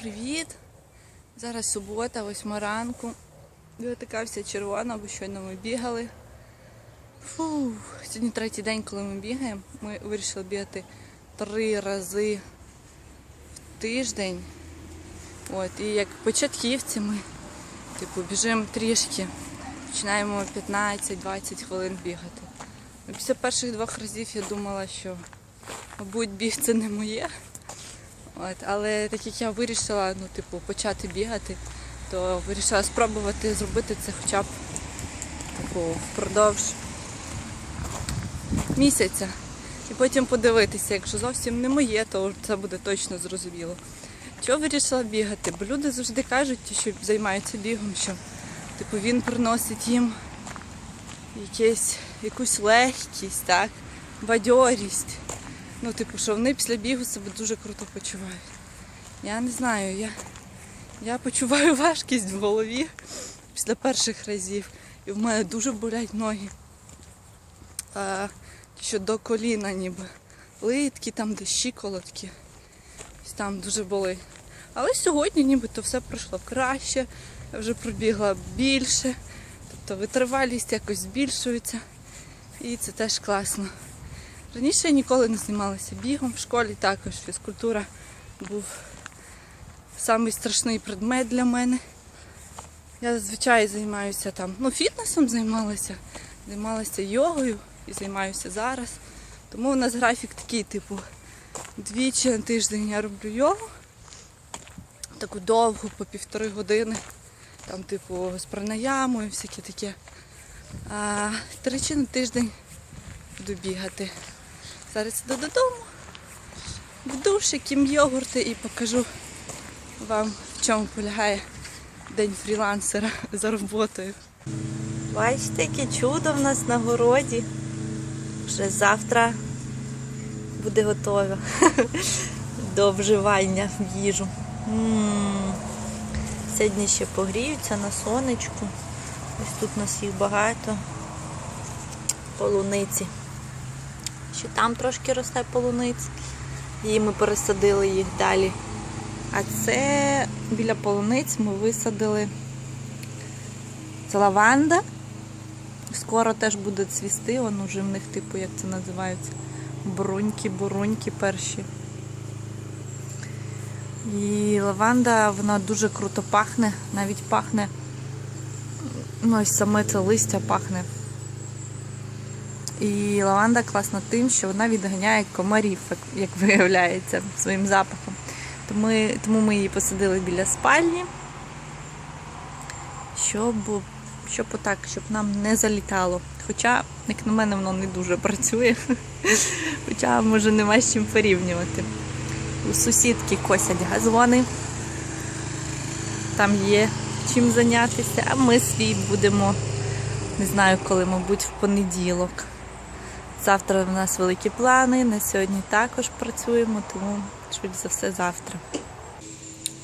привіт! Зараз субота, восьма ранку. Я така червона, бо щойно ми бігали. Фу, сьогодні третій день, коли ми бігаємо. Ми вирішили бігати три рази в тиждень. От, і як початківці ми типу, біжимо трішки, починаємо 15-20 хвилин бігати. Ну, Після перших двох разів я думала, що, мабуть, біг це не моє. От, але так як я вирішила ну, типу, почати бігати, то вирішила спробувати зробити це хоча б типу, впродовж місяця. І потім подивитися, якщо зовсім не моє, то це буде точно зрозуміло. Чого вирішила бігати? Бо люди завжди кажуть, що займаються бігом, що типу, він приносить їм якесь, якусь легкість, так? бадьорість. Ну, типу, що вони після бігу себе дуже круто почувають. Я не знаю, я, я почуваю важкість в голові після перших разів. І в мене дуже болять ноги. А, що до коліна ніби. Литки, там де щиколотки. Там дуже болить. Але сьогодні нібито все пройшло краще, я вже пробігла більше. Тобто витривалість якось збільшується. І це теж класно. Раніше я ніколи не займалася бігом. В школі також фізкультура був самий страшний предмет для мене. Я зазвичай займаюся там, ну, фітнесом займалася, займалася йогою і займаюся зараз. Тому у нас графік такий, типу, двічі на тиждень я роблю йогу. Таку довгу, по півтори години. Там, типу, з пранаямою, всяке таке. А тричі на тиждень буду бігати. Зараз йду додому, в душ, яким йогурти і покажу вам, в чому полягає день фрілансера за роботою. Бачите, яке чудо в нас на городі. Вже завтра буде готове до вживання в їжу. Сьогодні ще погріються на сонечку. Ось тут у нас їх багато. Полуниці. Ще там трошки росте полуниць. І ми пересадили їх далі. А це біля полуниць ми висадили це лаванда. Скоро теж буде цвісти, воно вже в них, типу, як це називається, бруньки, буруньки перші. І лаванда, вона дуже круто пахне, навіть пахне, ну ось саме це листя пахне. І лаванда класна тим, що вона відганяє комарів, як- виявляється, своїм запахом. Тому ми її посадили біля спальні, щоб, щоб отак, щоб нам не залітало. Хоча, як на мене, воно не дуже працює. Хоча, може, нема з чим порівнювати. У сусідки косять газони. Там є чим зайнятися, а ми свій будемо, не знаю коли, мабуть, в понеділок. Завтра в нас великі плани, на сьогодні також працюємо, тому швидше за все завтра.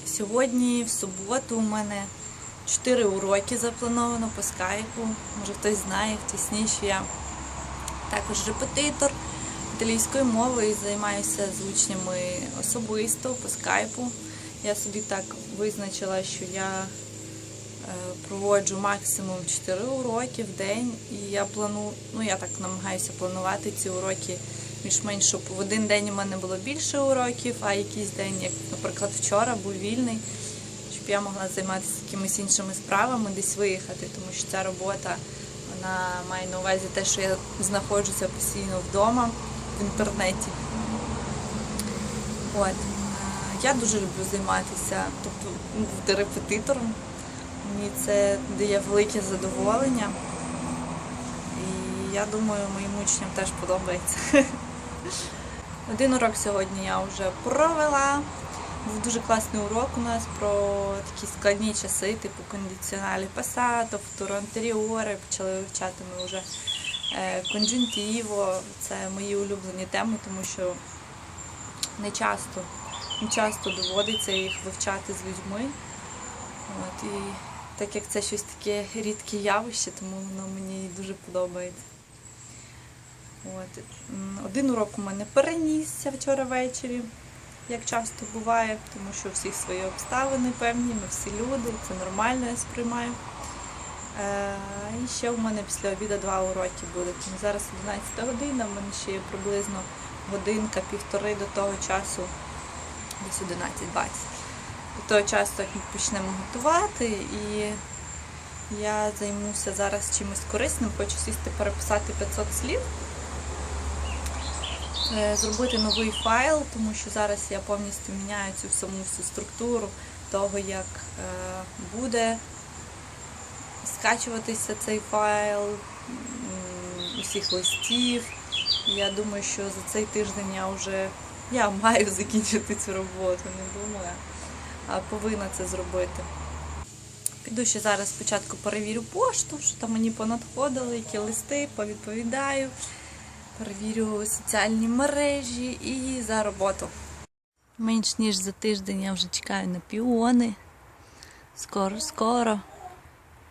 Сьогодні, в суботу, у мене 4 уроки заплановано по скайпу. Може хтось знає, що я також репетитор італійської мови і займаюся з учнями особисто по скайпу. Я собі так визначила, що я проводжу максимум 4 уроки в день, і я планую, ну я так намагаюся планувати ці уроки більш-менш, щоб в один день у мене було більше уроків, а якийсь день, як, наприклад, вчора був вільний, щоб я могла займатися якимись іншими справами, десь виїхати, тому що ця робота вона має на увазі те, що я знаходжуся постійно вдома в інтернеті. От. Е, Я дуже люблю займатися, тобто ну, бути репетитором. Мені це дає велике задоволення. І я думаю, моїм учням теж подобається. Один урок сьогодні я вже провела. Був дуже класний урок у нас про такі складні часи, типу кондиціоналі пасато, футуро антеріоре. Почали вивчати ми вже е, конджунтіво. Це мої улюблені теми, тому що не часто, не часто доводиться їх вивчати з людьми. От, і так як це щось таке рідке явище, тому воно мені дуже подобається. От. Один урок у мене перенісся вчора ввечері. як часто буває, тому що у всіх свої обставини певні, ми всі люди, це нормально, я сприймаю. Е, і ще у мене після обіду два уроки буде. Зараз 11 година, в мене ще є приблизно годинка, півтори до того часу, десь 11.20. До того часу як ми почнемо готувати і я займуся зараз чимось корисним, хочу сісти переписати 500 слів, е, зробити новий файл, тому що зараз я повністю міняю цю саму всю структуру того, як е, буде скачуватися цей файл, усіх листів. Я думаю, що за цей тиждень я вже я маю закінчити цю роботу, не думаю, повинна це зробити. Піду ще зараз спочатку перевірю пошту, що там мені понадходили, які листи, повідповідаю, перевірю соціальні мережі і за роботу. Менш ніж за тиждень я вже чекаю на піони. Скоро, скоро.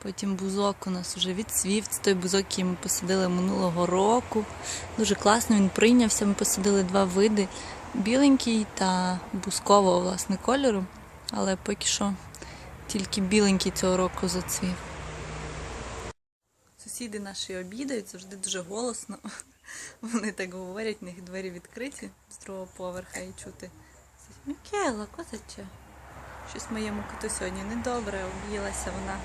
Потім бузок у нас вже відцвів. Це той бузок, який ми посадили минулого року. Дуже класно він прийнявся. Ми посадили два види: біленький та бузкового власне кольору. Але поки що тільки біленький цього року зацвів. Сусіди наші обідають завжди дуже голосно. Вони так говорять, в них двері відкриті з другого поверха і чути. Мікела, козаче. Щось моєму коту сьогодні недобре, об'їлася вона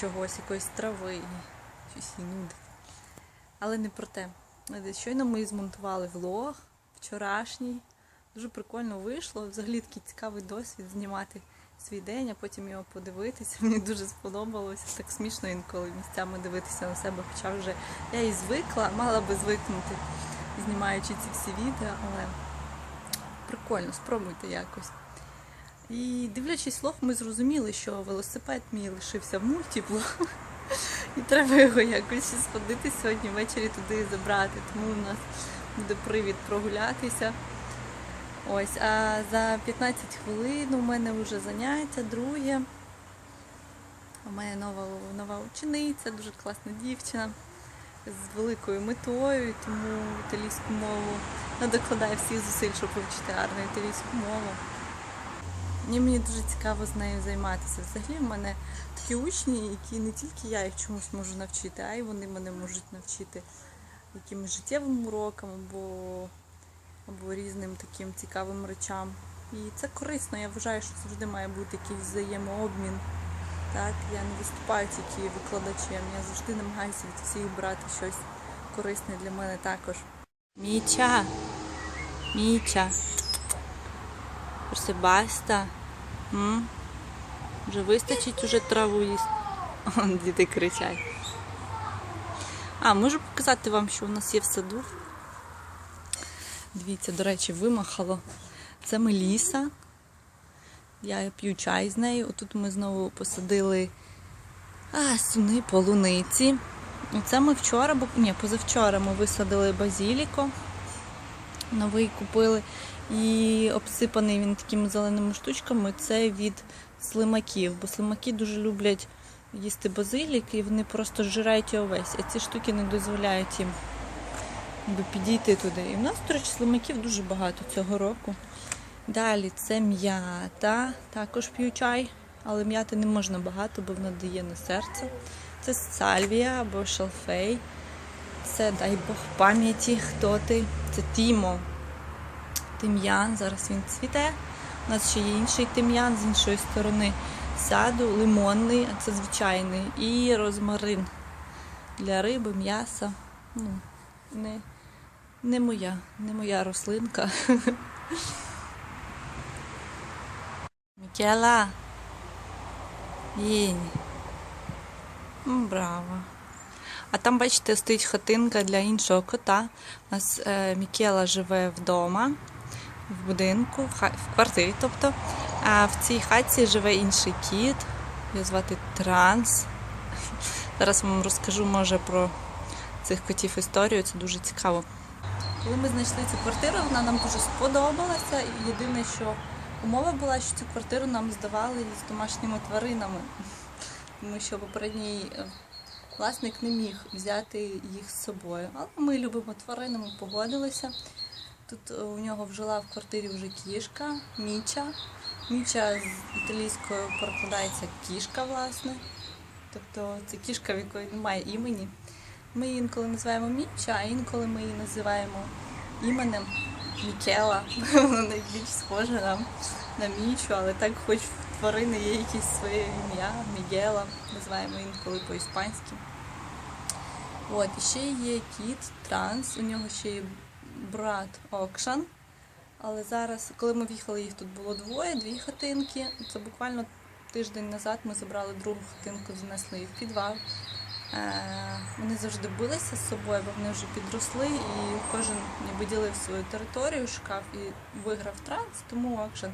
чогось, якоїсь трави, щось їй. Але не про те. Щойно ми змонтували влог вчорашній. Дуже прикольно вийшло. Взагалі такий цікавий досвід знімати свій день, а потім його подивитися. Мені дуже сподобалося. Так смішно інколи місцями дивитися на себе, хоча вже я і звикла, мала би звикнути, знімаючи ці всі відео, але прикольно, спробуйте якось. І дивлячись влог, ми зрозуміли, що велосипед мій лишився в мультіпло. І треба його якось сходити сьогодні ввечері туди і забрати. Тому у нас буде привід прогулятися. Ось, а за 15 хвилин у мене вже заняття, друге. У мене нова, нова учениця, дуже класна дівчина з великою метою, тому італійську мову докладає всіх зусиль, щоб вивчити гарну італійську мову. Мені, мені дуже цікаво з нею займатися. Взагалі в мене такі учні, які не тільки я їх чомусь можу навчити, а й вони мене можуть навчити якимось життєвим урокам або, або різним таким цікавим речам. І це корисно. Я вважаю, що завжди має бути якийсь взаємообмін. Так, я не виступаю тільки викладачем, я завжди намагаюся від всіх брати щось корисне для мене також. Міча, Міча. М? Вже вистачить уже траву їсти. Діти кричать. А, можу показати вам, що у нас є в саду. Дивіться, до речі, вимахало. Це меліса. Я п'ю чай з нею. Отут ми знову посадили а, суни полуниці. Оце ми вчора, бо ні, позавчора ми висадили базіліко. Новий купили. І обсипаний він такими зеленими штучками. Це від слимаків, бо слимаки дуже люблять їсти базилік і вони просто зжирають його весь. А ці штуки не дозволяють їм якби, підійти туди. І в нас, слимаків дуже багато цього року. Далі це м'ята, також п'ю чай, але м'яти не можна багато, бо вона дає на серце. Це сальвія або шалфей. Це дай Бог пам'яті, хто ти. Це Тімо. Тим'ян, зараз він цвіте. У нас ще є інший тим'ян з іншої сторони саду, лимонний, а це звичайний, і розмарин для риби, м'яса. Ну, не, не моя, не моя рослинка. Мікела. Єнь. Браво. А там, бачите, стоїть хатинка для іншого кота. У нас е, Мікела живе вдома, в будинку, в, ха- в квартирі, тобто. А в цій хатці живе інший кіт. Його звати Транс. Зараз вам розкажу, може, про цих котів історію. Це дуже цікаво. Коли ми знайшли цю квартиру, вона нам дуже сподобалася. Єдине, що умова була, що цю квартиру нам здавали з домашніми тваринами. Тому що попередній е, власник не міг взяти їх з собою. Але ми любимо тварин, ми погодилися. Тут е, у нього вжила в квартирі вже кішка, Міча. Міча з італійською перекладається кішка, власне. Тобто це кішка, в якої немає імені. Ми її інколи називаємо Міча, а інколи ми її називаємо іменем Мікела. Вона найбільш схожа на, на Мічу, але так хоч в тварини є якесь своє ім'я, Мігела, називаємо інколи по-іспанськи. От, і ще є кіт транс, у нього ще є брат Окшан. Але зараз, коли ми в'їхали, їх тут було двоє, дві хатинки. Це буквально тиждень назад ми забрали другу хатинку, занесли її в підвал. Е, Вони завжди билися з собою, бо вони вже підросли, і кожен ніби ділив свою територію, шукав і виграв транс, тому Окшан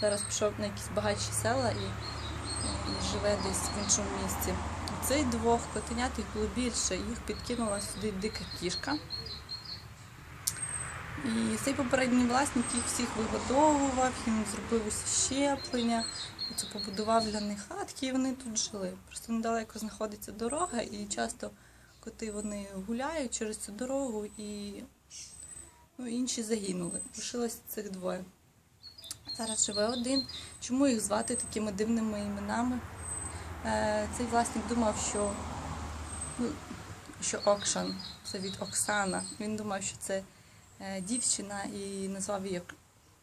зараз пішов на якісь багатші села і, і живе десь в іншому місці. Цих двох котенят їх було більше, їх підкинула сюди дика кішка. І цей попередній власник їх всіх вигодовував, їм зробив усі щеплення, це побудував для них хатки, і вони тут жили. Просто недалеко знаходиться дорога, і часто коти вони гуляють через цю дорогу, і ну, інші загинули. Лишилось цих двоє. Зараз живе один. Чому їх звати такими дивними іменами? Е, Цей власник думав, що, ну, що Окшан це від Оксана. Він думав, що це е, дівчина і назвав її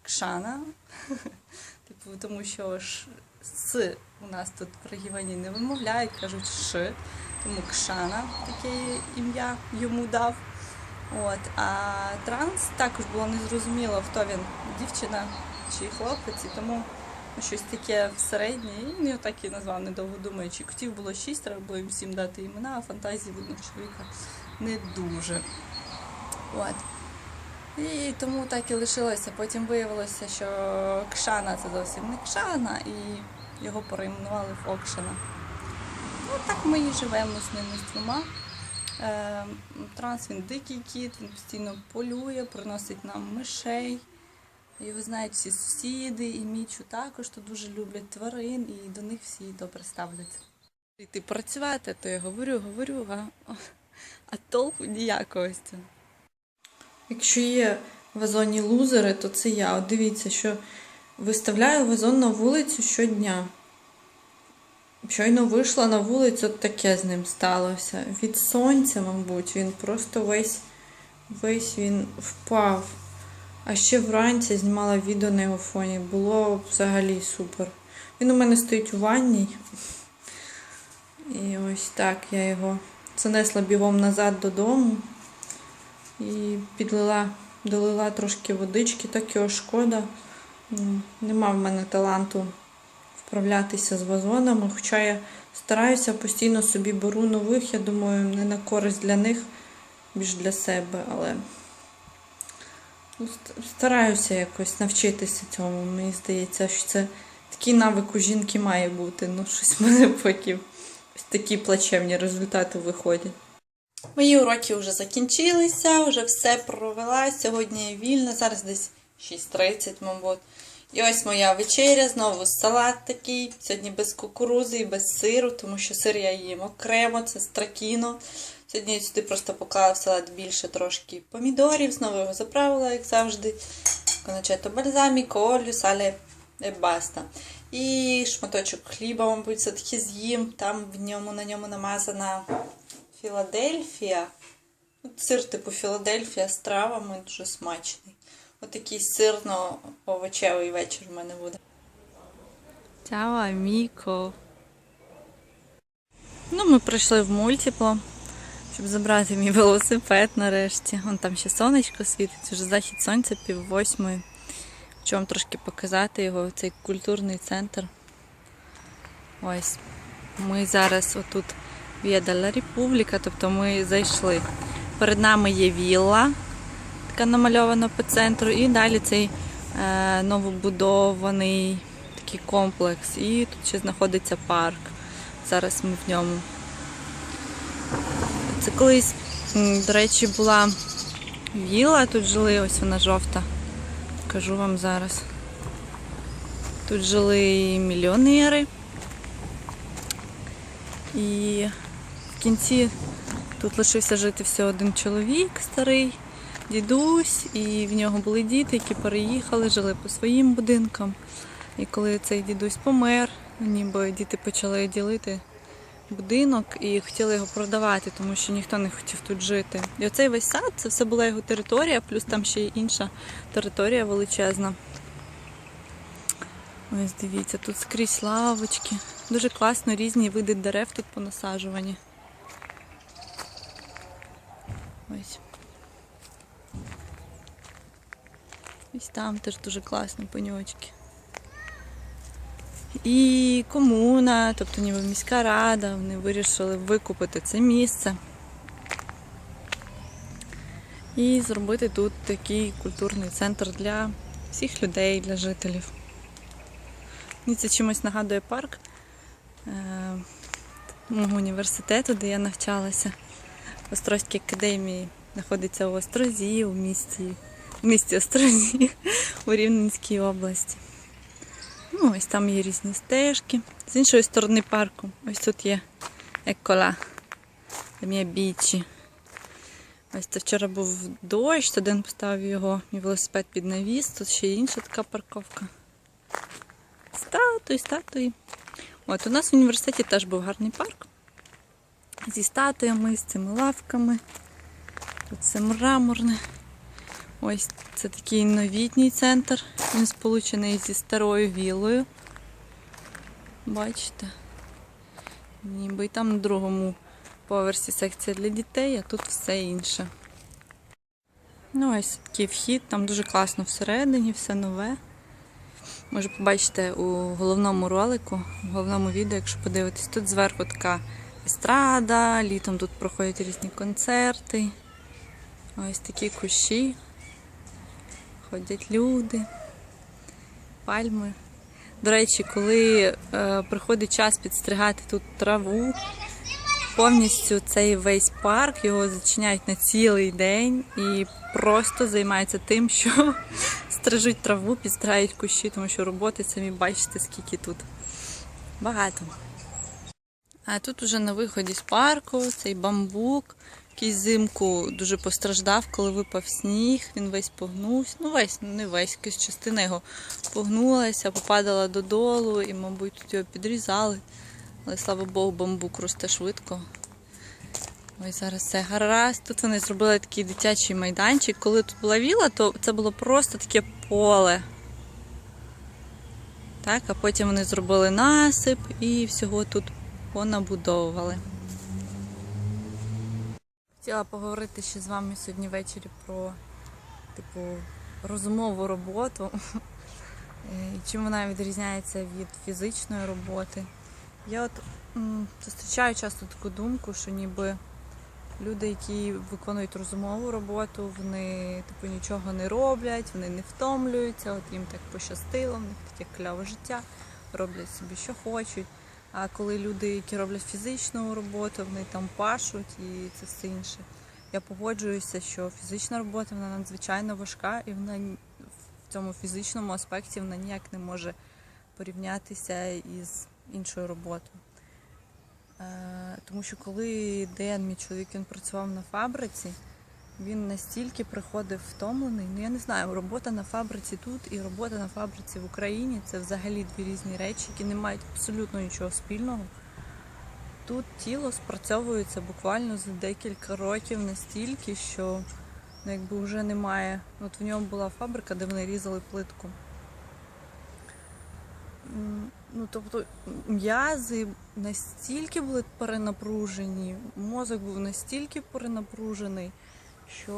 Кшана. Тому що ж с у нас тут в регіоні не вимовляють, кажуть ш, тому Кшана таке ім'я йому дав. От, а транс також було незрозуміло, хто він, дівчина чи хлопець, і тому щось таке середнє, і він так і назвав, недовго думаючи. Котів було шість, треба було їм всім дати імена, а фантазії в чоловіка не дуже. От. І тому так і лишилося. Потім виявилося, що Кшана це зовсім не Кшана, і його перейменували в Окшана. Ну, так ми і живемо з ними з двома. Е, Транс він дикий кіт, він постійно полює, приносить нам мишей. Його знають всі сусіди, і Мічу також тут дуже люблять тварин, і до них всі добре ставляться. Йти працювати, то я говорю, говорю, а, а толку ніякого. Якщо є вазонні лузери, то це я. От дивіться, що виставляю вазон на вулицю щодня. Щойно вийшла на вулицю, от таке з ним сталося. Від сонця, мабуть, він просто весь, весь він впав. А ще вранці знімала відео на його фоні. Було взагалі супер. Він у мене стоїть у ванній. І ось так я його занесла бігом назад додому і підлила, долила трошки водички, так його шкода. Нема в мене таланту вправлятися з вазонами, хоча я стараюся постійно собі беру нових, я думаю, не на користь для них, більш для себе, але ну, стараюся якось навчитися цьому. Мені здається, що це такий навик у жінки має бути. Ну, щось мене поки ось такі плачевні результати виходять. Мої уроки вже закінчилися, вже все провела. Сьогодні я вільна, зараз десь 6.30, мабуть. І ось моя вечеря, знову салат такий. Сьогодні без кукурузи і без сиру, тому що сир я їм окремо, це стракіно. Сьогодні я сюди просто поклала в салат більше трошки помідорів, знову його заправила, як завжди. Коночето бальзаміко, олю, сале e баста. І шматочок хліба, мабуть, все-таки з'їм. Там в ньому на ньому намазана Філадельфія. Сир типу Філадельфія з травами дуже смачний. Отакий сирно-овочевий вечір в мене буде. Чао, аміко. Ну, ми прийшли в мультипло, щоб забрати мій велосипед нарешті. Вон там ще сонечко світить, вже захід сонця пів восьмої. Хочу вам трошки показати його, цей культурний центр. Ось. Ми зараз отут Della Repubblica, тобто ми зайшли. Перед нами є вілла, така намальована по центру, і далі цей е, новобудований такий комплекс. І тут ще знаходиться парк. Зараз ми в ньому. Це колись, до речі, була вілла, тут жили, ось вона жовта. Кажу вам зараз. Тут жили мільйонери. І в кінці тут лишився жити всього один чоловік старий. дідусь, і в нього були діти, які переїхали, жили по своїм будинкам. І коли цей дідусь помер, ніби діти почали ділити будинок і хотіли його продавати, тому що ніхто не хотів тут жити. І оцей весь сад це все була його територія, плюс там ще й інша територія величезна. Ось дивіться, тут скрізь лавочки. Дуже класно, різні види дерев тут понасаджувані. Ось. Ось там теж дуже класні пеньочки. І комуна, тобто ніби міська рада, вони вирішили викупити це місце і зробити тут такий культурний центр для всіх людей, для жителів. Мені це чимось нагадує парк мого університету, де я навчалася. В Острозькій академії знаходиться в Острозі, у місті, в місті Острозі, у Рівненській області. Ну, ось там є різні стежки. З іншої сторони парку, ось тут є екола, там є бічі. Ось це вчора був дощ, студент поставив його, мій велосипед під навіс, тут ще інша така парковка. Статуї, статуї. От у нас в університеті теж був гарний парк. Зі статуями, з цими лавками. Тут це мраморне. Ось це такий новітній центр. Він сполучений зі старою вілою. Бачите? Ніби і там на другому поверсі секція для дітей, а тут все інше. Ну, ось такий вхід, там дуже класно всередині, все нове. Може побачите у головному ролику, в головному відео, якщо подивитись, тут зверху така естрада, літом тут проходять різні концерти. Ось такі кущі. Ходять люди, пальми. До речі, коли е, приходить час підстригати тут траву, повністю цей весь парк його зачиняють на цілий день і просто займаються тим, що стрижуть траву, підстрають кущі, тому що роботи самі бачите, скільки тут. Багато. А тут уже на виході з парку цей бамбук, який зимку дуже постраждав, коли випав сніг, він весь погнувся. Ну, весь, не весь, якась частина його погнулася, попадала додолу і, мабуть, тут його підрізали. Але слава Богу, бамбук росте швидко. Ось зараз все гаразд. Тут вони зробили такий дитячий майданчик. Коли тут була віла, то це було просто таке поле. Так, а потім вони зробили насип і всього тут понабудовували. Хотіла поговорити ще з вами сьогодні ввечері про типу розумову роботу. Е, Чим вона відрізняється від фізичної роботи. Я от зустрічаю часто таку думку, що ніби люди, які виконують розумову роботу, вони типу нічого не роблять, вони не втомлюються, от їм так пощастило, в них таке кляве життя, роблять собі, що хочуть. А коли люди, які роблять фізичну роботу, вони там пашуть і це все інше. Я погоджуюся, що фізична робота вона надзвичайно важка, і вона в цьому фізичному аспекті вона ніяк не може порівнятися із іншою роботою. Е, Тому що коли Ден, мій чоловік, він працював на фабриці, він настільки приходив втомлений. Ну я не знаю, робота на фабриці тут і робота на фабриці в Україні це взагалі дві різні речі, які не мають абсолютно нічого спільного. Тут тіло спрацьовується буквально за декілька років настільки, що ну, якби вже немає. От в ньому була фабрика, де вони різали плитку. Ну, тобто м'язи настільки були перенапружені, мозок був настільки перенапружений, що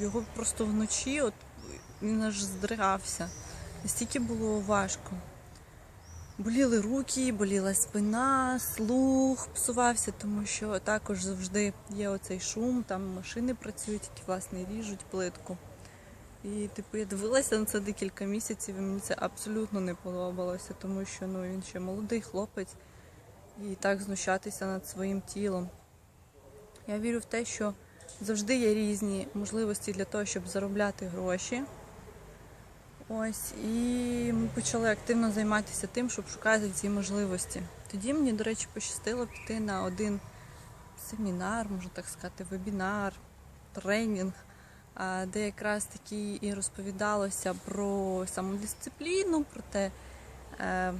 його просто вночі от, він аж здригався. Настільки було важко. Боліли руки, боліла спина, слух псувався, тому що також завжди є оцей шум, там машини працюють, які власне ріжуть плитку. І типу я дивилася на це декілька місяців, і мені це абсолютно не подобалося, тому що ну він ще молодий хлопець і так знущатися над своїм тілом. Я вірю в те, що завжди є різні можливості для того, щоб заробляти гроші. Ось, і ми почали активно займатися тим, щоб шукати ці можливості. Тоді мені, до речі, пощастило піти на один семінар, можна так сказати, вебінар, тренінг де якраз таки і розповідалося про самодисципліну, про те, е,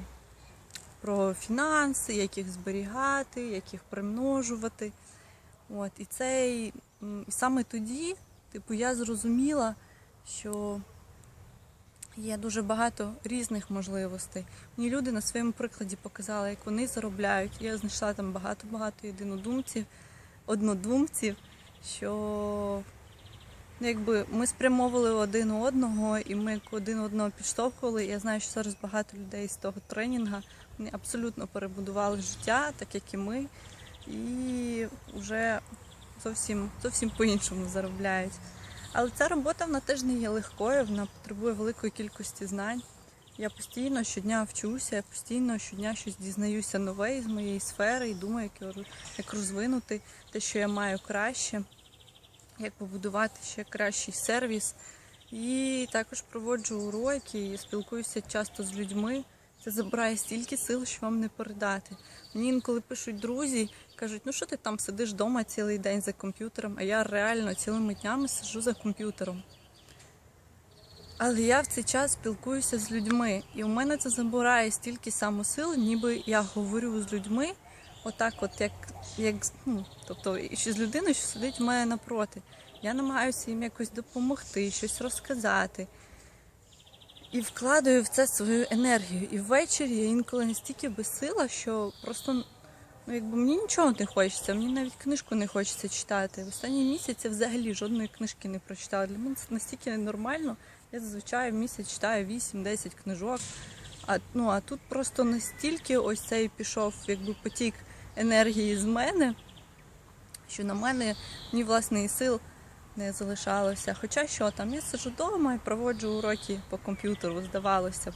про фінанси, як їх зберігати, як їх примножувати. От, і цей, саме тоді, типу, я зрозуміла, що є дуже багато різних можливостей. Мені люди на своєму прикладі показали, як вони заробляють. Я знайшла там багато-багато єдинодумців, однодумців, що якби ми спрямовували один одного, і ми один одного підштовхували. Я знаю, що зараз багато людей з того тренінгу вони абсолютно перебудували життя, так як і ми, і вже зовсім, зовсім по-іншому заробляють. Але ця робота вона теж не є легкою, вона потребує великої кількості знань. Я постійно щодня вчуся, я постійно щодня щось дізнаюся нове із моєї сфери і думаю, як розвинути те, що я маю краще, як побудувати ще кращий сервіс. І також проводжу уроки і спілкуюся часто з людьми. Це забирає стільки сил, що вам не передати. Мені інколи пишуть друзі, кажуть, ну що ти там сидиш вдома цілий день за комп'ютером, а я реально цілими днями сиджу за комп'ютером. Але я в цей час спілкуюся з людьми, і у мене це забирає стільки самосил, ніби я говорю з людьми, отак, от як, як ну, тобто, і з людиною, що сидить в мене напроти. Я намагаюся їм якось допомогти, щось розказати. І вкладаю в це свою енергію. І ввечері я інколи настільки безсила, що просто ну, якби мені нічого не хочеться, мені навіть книжку не хочеться читати. В останній місяць взагалі жодної книжки не прочитала. Для мене це настільки ненормально. Я зазвичай в місяць читаю 8-10 книжок. А, ну, а тут просто настільки ось цей пішов якби потік енергії з мене, що на мене ні власної сил не залишалося. Хоча що там, я сиджу вдома і проводжу уроки по комп'ютеру, здавалося б.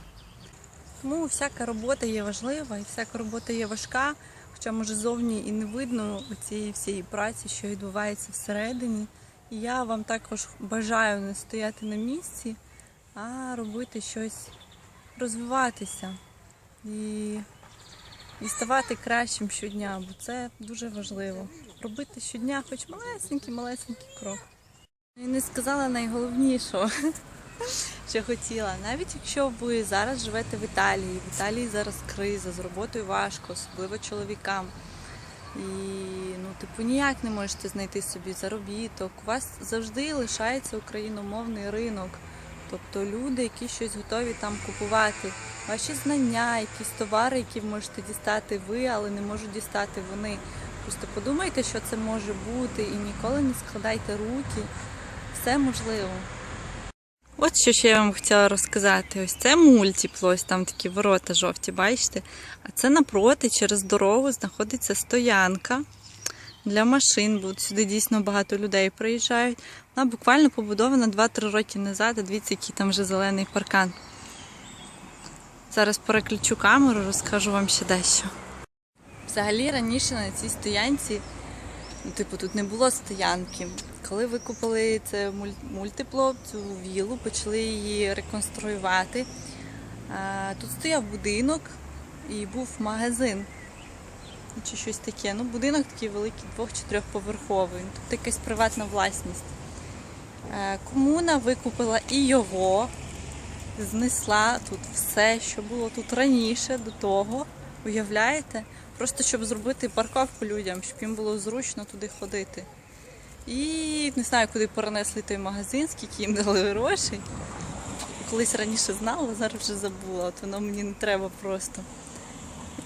Тому всяка робота є важлива і всяка робота є важка, хоча може зовні і не видно цієї всієї праці, що відбувається всередині. І я вам також бажаю не стояти на місці, а робити щось, розвиватися і, і ставати кращим щодня, бо це дуже важливо. Робити щодня хоч малесенький, малесенький крок. І не сказала найголовнішого, що хотіла. Навіть якщо ви зараз живете в Італії, в Італії зараз криза, з роботою важко, особливо чоловікам. І ну, типу, ніяк не можете знайти собі заробіток. У вас завжди лишається україномовний ринок. Тобто люди, які щось готові там купувати. Ваші знання, якісь товари, які можете дістати ви, але не можуть дістати вони. Просто подумайте, що це може бути, і ніколи не складайте руки. Все можливо. От що ще я вам хотіла розказати. Ось це мультіпло, ось там такі ворота жовті, бачите? А це напроти, через дорогу знаходиться стоянка для машин, бо сюди дійсно багато людей приїжджають. Вона буквально побудована 2-3 роки назад, дивіться, який там вже зелений паркан. Зараз переключу камеру, розкажу вам ще дещо. Взагалі раніше на цій стоянці, ну, типу, тут не було стоянки. Коли викупили це муль- мультипло, цю вілу, почали її реконструювати. Тут стояв будинок і був магазин. Чи щось таке. Ну, будинок такий великий, двох чи трьохповерховий. Тут якась приватна власність. Е, Комуна викупила і його, знесла тут все, що було тут раніше до того. Уявляєте? Просто щоб зробити парковку людям, щоб їм було зручно туди ходити. І не знаю, куди перенесли той магазин, скільки їм дали грошей. Колись раніше знала, зараз вже забула, от воно мені не треба просто.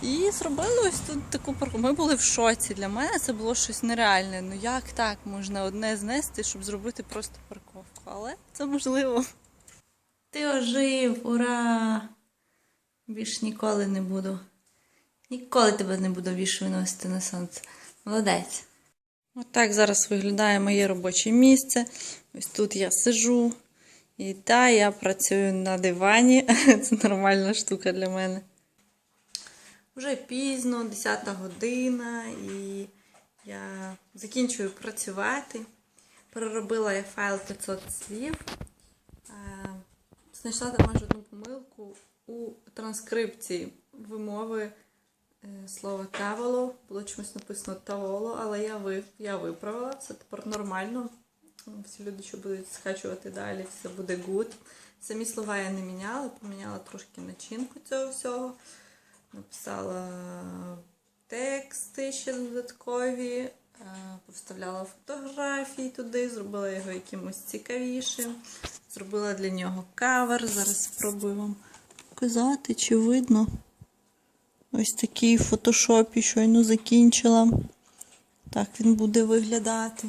І зробили ось тут таку парку. Ми були в шоці. Для мене це було щось нереальне. Ну як так можна одне знести, щоб зробити просто парковку? Але це можливо. Ти ожив, ура! Більш ніколи не буду. Ніколи тебе не буду більше виносити на сонце. Молодець. Отак зараз виглядає моє робоче місце. Ось тут я сижу. І так, я працюю на дивані. Це нормальна штука для мене. Вже пізно, 10 година, і я закінчую працювати. Переробила я файл 500 слів. Знайшла майже одну помилку у транскрипції вимови е, слова таволо. Було чомусь написано таволо, але я, ви, я виправила, це тепер нормально. Всі люди, що будуть скачувати далі, все буде good. Самі слова я не міняла, поміняла трошки начинку цього всього. Написала тексти ще додаткові, повставляла фотографії туди, зробила його якимось цікавішим. Зробила для нього кавер. Зараз спробую вам показати, чи видно. Ось такий в фотошопі щойно закінчила. Так він буде виглядати.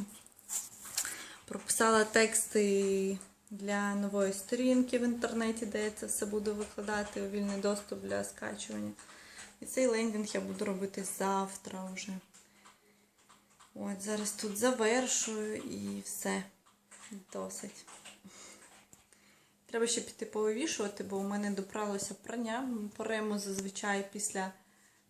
Прописала тексти для нової сторінки в інтернеті, де я це все буду викладати у вільний доступ для скачування. І цей лендінг я буду робити завтра вже. От, зараз тут завершую і все. Досить. Треба ще піти повивішувати, бо у мене допралося прання. Поремо зазвичай після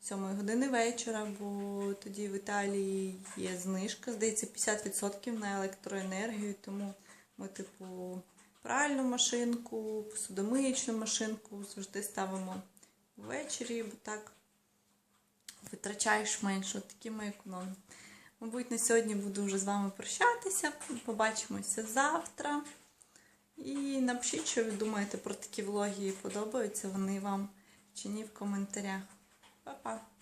7 години вечора, бо тоді в Італії є знижка, здається, 50% на електроенергію, тому ми, типу, пральну машинку, посудомиючну машинку завжди ставимо ввечері, бо так витрачаєш менше. От такі ми економимо. Мабуть, на сьогодні буду вже з вами прощатися. Побачимося завтра. І напишіть, що ви думаєте про такі влоги, подобаються вони вам чи ні в коментарях. Па-па!